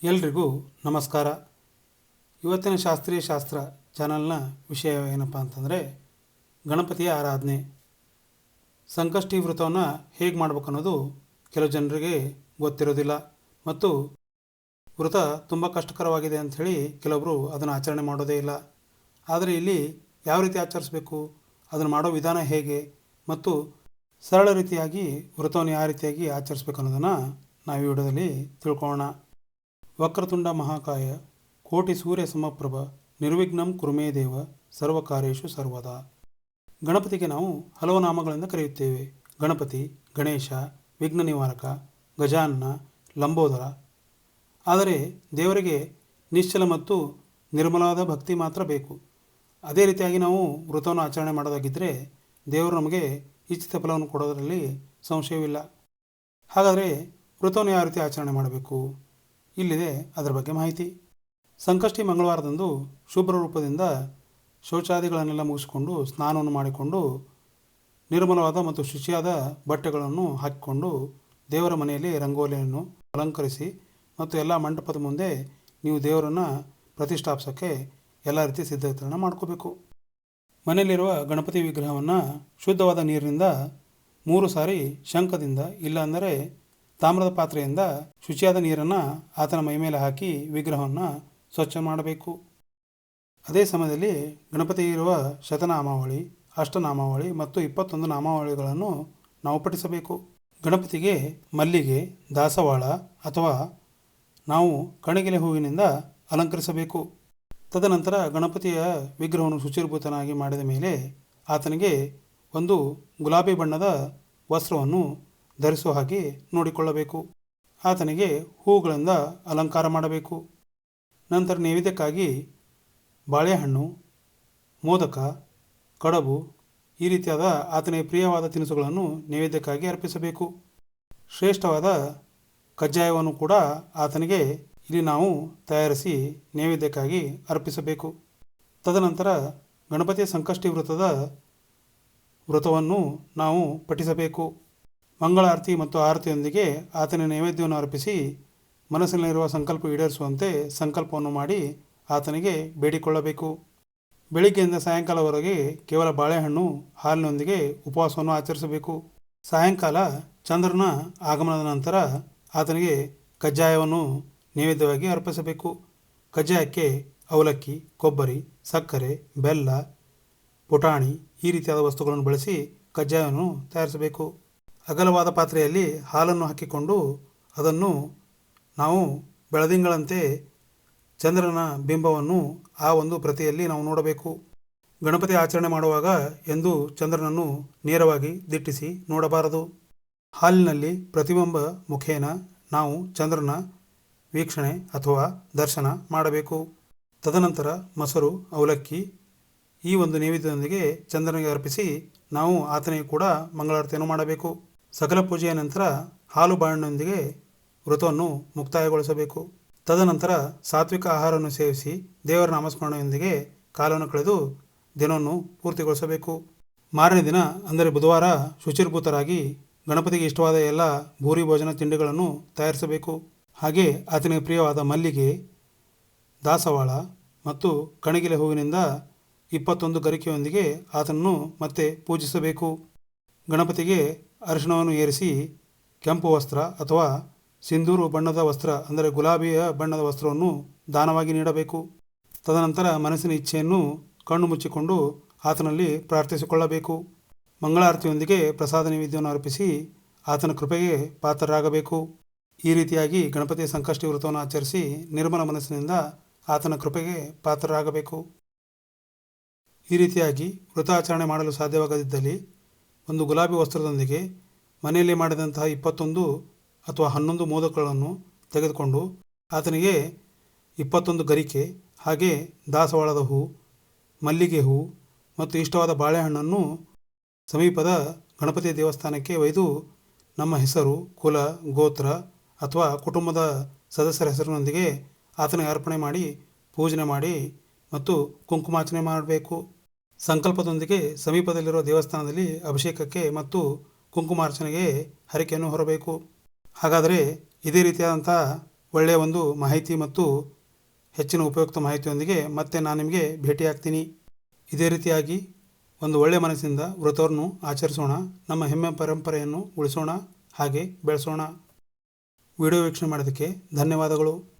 ಎಲ್ರಿಗೂ ನಮಸ್ಕಾರ. ಇವತ್ತಿನ ಶಾಸ್ತ್ರೀಯ ಶಾಸ್ತ್ರ ಚಾನಲ್ನ ವಿಷಯ ಏನಪ್ಪ ಅಂತಂದರೆ, ಗಣಪತಿಯ ಆರಾಧನೆ. ಸಂಕಷ್ಟಿ ವ್ರತವನ್ನು ಹೇಗೆ ಮಾಡ್ಬೇಕು ಅನ್ನೋದು ಕೆಲವು ಜನರಿಗೆ ಗೊತ್ತಿರೋದಿಲ್ಲ ಮತ್ತು ವ್ರತ ತುಂಬ ಕಷ್ಟಕರವಾಗಿದೆ ಅಂಥೇಳಿ ಕೆಲವೊಬ್ಬರು ಅದನ್ನು ಆಚರಣೆ ಮಾಡೋದೇ ಇಲ್ಲ. ಆದರೆ ಇಲ್ಲಿ ಯಾವ ರೀತಿ ಆಚರಿಸಬೇಕು, ಅದನ್ನು ಮಾಡೋ ವಿಧಾನ ಹೇಗೆ ಮತ್ತು ಸರಳ ರೀತಿಯಾಗಿ ವ್ರತವನ್ನು ಯಾವ ರೀತಿಯಾಗಿ ಆಚರಿಸ್ಬೇಕು ಅನ್ನೋದನ್ನು ನಾವು ಈ ವಿಡಿಯೋದಲ್ಲಿ ತಿಳ್ಕೊಳ್ಳೋಣ ವಕ್ರತುಂಡ ಮಹಾಕಾಯ, ಕೋಟಿ ಸೂರ್ಯ ಸಮಪ್ರಭ, ನಿರ್ವಿಘ್ನಂ ಕುರುಮೇ ದೇವ ಸರ್ವಕಾರ್ಯೇಶು ಸರ್ವದಾ. ಗಣಪತಿಗೆ ನಾವು ಹಲವು ನಾಮಗಳಿಂದ ಕರೆಯುತ್ತೇವೆ. ಗಣಪತಿ, ಗಣೇಶ, ವಿಘ್ನ ನಿವಾರಕ, ಗಜಾನ್ನ, ಲಂಬೋದರ. ಆದರೆ ದೇವರಿಗೆ ನಿಶ್ಚಲ ಮತ್ತು ನಿರ್ಮಲವಾದ ಭಕ್ತಿ ಮಾತ್ರ ಬೇಕು. ಅದೇ ರೀತಿಯಾಗಿ ನಾವು ವೃತವನ್ನು ಆಚರಣೆ ಮಾಡೋದಾಗಿದ್ದರೆ ದೇವರು ನಮಗೆ ಇಚ್ಛಿತ ಫಲವನ್ನು ಕೊಡೋದರಲ್ಲಿ ಸಂಶಯವಿಲ್ಲ. ಹಾಗಾದರೆ ವ್ರತವನ್ನು ಯಾವ ರೀತಿ ಆಚರಣೆ ಮಾಡಬೇಕು? ಇಲ್ಲಿದೆ ಅದರ ಬಗ್ಗೆ ಮಾಹಿತಿ. ಸಂಕಷ್ಟಿ ಮಂಗಳವಾರದಂದು ಶುಭ್ರ ರೂಪದಿಂದ ಶೌಚಾದಿಗಳನ್ನೆಲ್ಲ ಮುಗಿಸಿಕೊಂಡು ಸ್ನಾನವನ್ನು ಮಾಡಿಕೊಂಡು ನಿರ್ಮಲವಾದ ಮತ್ತು ಶುಚಿಯಾದ ಬಟ್ಟೆಗಳನ್ನು ಹಾಕಿಕೊಂಡು ದೇವರ ಮನೆಯಲ್ಲಿ ರಂಗೋಲಿಯನ್ನು ಅಲಂಕರಿಸಿ ಮತ್ತು ಎಲ್ಲ ಮಂಟಪದ ಮುಂದೆ ನೀವು ದೇವರನ್ನು ಪ್ರತಿಷ್ಠಾಪಿಸೋಕ್ಕೆ ಎಲ್ಲ ರೀತಿ ಸಿದ್ಧತೆಗಳನ್ನು ಮಾಡ್ಕೋಬೇಕು. ಮನೆಯಲ್ಲಿರುವ ಗಣಪತಿ ವಿಗ್ರಹವನ್ನು ಶುದ್ಧವಾದ ನೀರಿನಿಂದ ಮೂರು ಸಾರಿ ಶಂಖದಿಂದ ಇಲ್ಲಾಂದರೆ ತಾಮ್ರದ ಪಾತ್ರೆಯಿಂದ ಶುಚಿಯಾದ ನೀರನ್ನು ಆತನ ಮೈ ಮೇಲೆ ಹಾಕಿ ವಿಗ್ರಹವನ್ನು ಸ್ವಚ್ಛ ಮಾಡಬೇಕು. ಅದೇ ಸಮಯದಲ್ಲಿ ಗಣಪತಿ ಇರುವ ಶತನಾಮಾವಳಿ, ಅಷ್ಟನಾಮಾವಳಿ ಮತ್ತು ಇಪ್ಪತ್ತೊಂದು ನಾಮಾವಳಿಗಳನ್ನು ನಾವು ಪಠಿಸಬೇಕು. ಗಣಪತಿಗೆ ಮಲ್ಲಿಗೆ, ದಾಸವಾಳ ಅಥವಾ ನಾವು ಕಣಗಿಲೆ ಹೂವಿನಿಂದ ಅಲಂಕರಿಸಬೇಕು. ತದನಂತರ ಗಣಪತಿಯ ವಿಗ್ರಹವನ್ನು ಶುಚಿರ್ಭೂತನಾಗಿ ಮಾಡಿದ ಮೇಲೆ ಆತನಿಗೆ ಒಂದು ಗುಲಾಬಿ ಬಣ್ಣದ ವಸ್ತ್ರವನ್ನು ಧರಿಸುವ ಹಾಗೆ ನೋಡಿಕೊಳ್ಳಬೇಕು. ಆತನಿಗೆ ಹೂಗಳಿಂದ ಅಲಂಕಾರ ಮಾಡಬೇಕು. ನಂತರ ನೈವೇದ್ಯಕ್ಕಾಗಿ ಬಾಳೆಹಣ್ಣು, ಮೋದಕ, ಕಡಬು, ಈ ರೀತಿಯಾದ ಆತನಿಗೆ ಪ್ರಿಯವಾದ ತಿನಿಸುಗಳನ್ನು ನೈವೇದ್ಯಕ್ಕಾಗಿ ಅರ್ಪಿಸಬೇಕು. ಶ್ರೇಷ್ಠವಾದ ಕಜ್ಜಾಯವನ್ನು ಕೂಡ ಆತನಿಗೆ ಇಲ್ಲಿ ನಾವು ತಯಾರಿಸಿ ನೈವೇದ್ಯಕ್ಕಾಗಿ ಅರ್ಪಿಸಬೇಕು. ತದನಂತರ ಗಣಪತಿಯ ಸಂಕಷ್ಟಿ ವ್ರತದ ವ್ರತವನ್ನು ನಾವು ಪಠಿಸಬೇಕು. ಮಂಗಳಾರತಿ ಮತ್ತು ಆರತಿಯೊಂದಿಗೆ ಆತನ ನೈವೇದ್ಯವನ್ನು ಅರ್ಪಿಸಿ ಮನಸ್ಸಿನಲ್ಲಿರುವ ಸಂಕಲ್ಪ ಈಡೇರಿಸುವಂತೆ ಸಂಕಲ್ಪವನ್ನು ಮಾಡಿ ಆತನಿಗೆ ಬೇಡಿಕೊಳ್ಳಬೇಕು. ಬೆಳಿಗ್ಗೆಯಿಂದ ಸಾಯಂಕಾಲವರೆಗೆ ಕೇವಲ ಬಾಳೆಹಣ್ಣು, ಹಾಲಿನೊಂದಿಗೆ ಉಪವಾಸವನ್ನು ಆಚರಿಸಬೇಕು. ಸಾಯಂಕಾಲ ಚಂದ್ರನ ಆಗಮನದ ನಂತರ ಆತನಿಗೆ ಕಜ್ಜಾಯವನ್ನು ನೈವೇದ್ಯವಾಗಿ ಅರ್ಪಿಸಬೇಕು. ಕಜ್ಜಾಯಕ್ಕೆ ಅವಲಕ್ಕಿ, ಕೊಬ್ಬರಿ, ಸಕ್ಕರೆ, ಬೆಲ್ಲ ಪುಟಾಣಿ ಈ ರೀತಿಯಾದ ವಸ್ತುಗಳನ್ನು ಬಳಸಿ ಕಜ್ಜಾಯವನ್ನು ತಯಾರಿಸಬೇಕು. ಅಗಲವಾದ ಪಾತ್ರೆಯಲ್ಲಿ ಹಾಲನ್ನು ಹಾಕಿಕೊಂಡು ಅದನ್ನು ನಾವು ಬೆಳದಿಂಗಳಂತೆ ಚಂದ್ರನ ಬಿಂಬವನ್ನು ಆ ಒಂದು ಪ್ರತಿಯಲ್ಲಿ ನಾವು ನೋಡಬೇಕು. ಗಣಪತಿ ಆಚರಣೆ ಮಾಡುವಾಗ ಎಂದು ಚಂದ್ರನನ್ನು ನೇರವಾಗಿ ದಿಟ್ಟಿಸಿ ನೋಡಬಾರದು. ಹಾಲಿನಲ್ಲಿ ಪ್ರತಿಬಿಂಬ ಮುಖೇನ ನಾವು ಚಂದ್ರನ ವೀಕ್ಷಣೆ ಅಥವಾ ದರ್ಶನ ಮಾಡಬೇಕು. ತದನಂತರ ಮೊಸರು, ಅವಲಕ್ಕಿ ಈ ಒಂದು ನೈವೇದ್ಯದೊಂದಿಗೆ ಚಂದ್ರನಿಗೆ ಅರ್ಪಿಸಿ ನಾವು ಆತನಿಗೆ ಕೂಡ ಮಂಗಳಾರತಿಯನ್ನು ಮಾಡಬೇಕು. ಸಕಲ ಪೂಜೆಯ ನಂತರ ಹಾಲು ಬಾಳೆಹಣ್ಣೊಂದಿಗೆ ವ್ರತವನ್ನು ಮುಕ್ತಾಯಗೊಳಿಸಬೇಕು. ತದನಂತರ ಸಾತ್ವಿಕ ಆಹಾರವನ್ನು ಸೇವಿಸಿ ದೇವರ ನಾಮಸ್ಮರಣೆಯೊಂದಿಗೆ ಕಾಲವನ್ನು ಕಳೆದು ದಿನವನ್ನು ಪೂರ್ತಿಗೊಳಿಸಬೇಕು. ಮಾರನೇ ದಿನ, ಅಂದರೆ ಬುಧವಾರ, ಶುಚಿರ್ಭೂತರಾಗಿ ಗಣಪತಿಗೆ ಇಷ್ಟವಾದ ಎಲ್ಲ ಭೂರಿ ಭೋಜನ ತಿಂಡಿಗಳನ್ನು ತಯಾರಿಸಬೇಕು. ಹಾಗೆ ಆತನಿಗೆ ಪ್ರಿಯವಾದ ಮಲ್ಲಿಗೆ, ದಾಸವಾಳ ಮತ್ತು ಕಣಗಿಲೆ ಹೂವಿನಿಂದ ಇಪ್ಪತ್ತೊಂದು ಗರಿಕೆಯೊಂದಿಗೆ ಆತನನ್ನು ಮತ್ತೆ ಪೂಜಿಸಬೇಕು. ಗಣಪತಿಗೆ ಅರಿಶಿಣವನ್ನು ಏರಿಸಿ ಕೆಂಪು ವಸ್ತ್ರ ಅಥವಾ ಸಿಂಧೂರು ಬಣ್ಣದ ವಸ್ತ್ರ, ಅಂದರೆ ಗುಲಾಬಿಯ ಬಣ್ಣದ ವಸ್ತ್ರವನ್ನು ದಾನವಾಗಿ ನೀಡಬೇಕು. ತದನಂತರ ಮನಸ್ಸಿನ ಇಚ್ಛೆಯನ್ನು ಕಣ್ಣು ಮುಚ್ಚಿಕೊಂಡು ಆತನಲ್ಲಿ ಪ್ರಾರ್ಥಿಸಿಕೊಳ್ಳಬೇಕು. ಮಂಗಳಾರತಿಯೊಂದಿಗೆ ಪ್ರಸಾದ ನೈವೇದ್ಯವನ್ನು ಅರ್ಪಿಸಿ ಆತನ ಕೃಪೆಗೆ ಪಾತ್ರರಾಗಬೇಕು. ಈ ರೀತಿಯಾಗಿ ಗಣಪತಿಯ ಸಂಕಷ್ಟಿ ವ್ರತವನ್ನು ಆಚರಿಸಿ ನಿರ್ಮಲ ಮನಸ್ಸಿನಿಂದ ಆತನ ಕೃಪೆಗೆ ಪಾತ್ರರಾಗಬೇಕು. ಈ ರೀತಿಯಾಗಿ ವ್ರತ ಆಚರಣೆ ಮಾಡಲು ಸಾಧ್ಯವಾಗದಿದ್ದಲ್ಲಿ ಒಂದು ಗುಲಾಬಿ ವಸ್ತ್ರದೊಂದಿಗೆ ಮನೆಯಲ್ಲಿ ಮಾಡಿದಂತಹ ಇಪ್ಪತ್ತೊಂದು ಅಥವಾ ಹನ್ನೊಂದು ಮೋದಕಗಳನ್ನು ತೆಗೆದುಕೊಂಡು ಆತನಿಗೆ ಇಪ್ಪತ್ತೊಂದು ಗರಿಕೆ ಹಾಗೆ ದಾಸವಾಳದ ಹೂ, ಮಲ್ಲಿಗೆ ಹೂ ಮತ್ತು ಇಷ್ಟವಾದ ಬಾಳೆಹಣ್ಣನ್ನು ಸಮೀಪದ ಗಣಪತಿ ದೇವಸ್ಥಾನಕ್ಕೆ ಒಯ್ದು ನಮ್ಮ ಹೆಸರು, ಕುಲ, ಗೋತ್ರ ಅಥವಾ ಕುಟುಂಬದ ಸದಸ್ಯರ ಹೆಸರಿನೊಂದಿಗೆ ಆತನಿಗೆ ಅರ್ಪಣೆ ಮಾಡಿ ಪೂಜನೆ ಮಾಡಿ ಮತ್ತು ಕುಂಕುಮಾರ್ಚನೆ ಮಾಡಬೇಕು. ಸಂಕಲ್ಪದೊಂದಿಗೆ ಸಮೀಪದಲ್ಲಿರುವ ದೇವಸ್ಥಾನದಲ್ಲಿ ಅಭಿಷೇಕಕ್ಕೆ ಮತ್ತು ಕುಂಕುಮಾರ್ಚನೆಗೆ ಹರಿಕೆಯನ್ನು ಹೊರಬೇಕು. ಹಾಗಾದರೆ ಇದೇ ರೀತಿಯಾದಂಥ ಒಳ್ಳೆಯ ಒಂದು ಮಾಹಿತಿ ಮತ್ತು ಹೆಚ್ಚಿನ ಉಪಯುಕ್ತ ಮಾಹಿತಿಯೊಂದಿಗೆ ಮತ್ತೆ ನಾನು ನಿಮಗೆ ಭೇಟಿಯಾಗ್ತೀನಿ. ಇದೇ ರೀತಿಯಾಗಿ ಒಂದು ಒಳ್ಳೆಯ ಮನಸ್ಸಿಂದ ವ್ರತವನ್ನು ಆಚರಿಸೋಣ, ನಮ್ಮ ಹೆಮ್ಮೆ ಪರಂಪರೆಯನ್ನು ಉಳಿಸೋಣ, ಹಾಗೆ ಬೆಳೆಸೋಣ. ವಿಡಿಯೋ ವೀಕ್ಷಣೆ ಮಾಡೋದಕ್ಕೆ ಧನ್ಯವಾದಗಳು.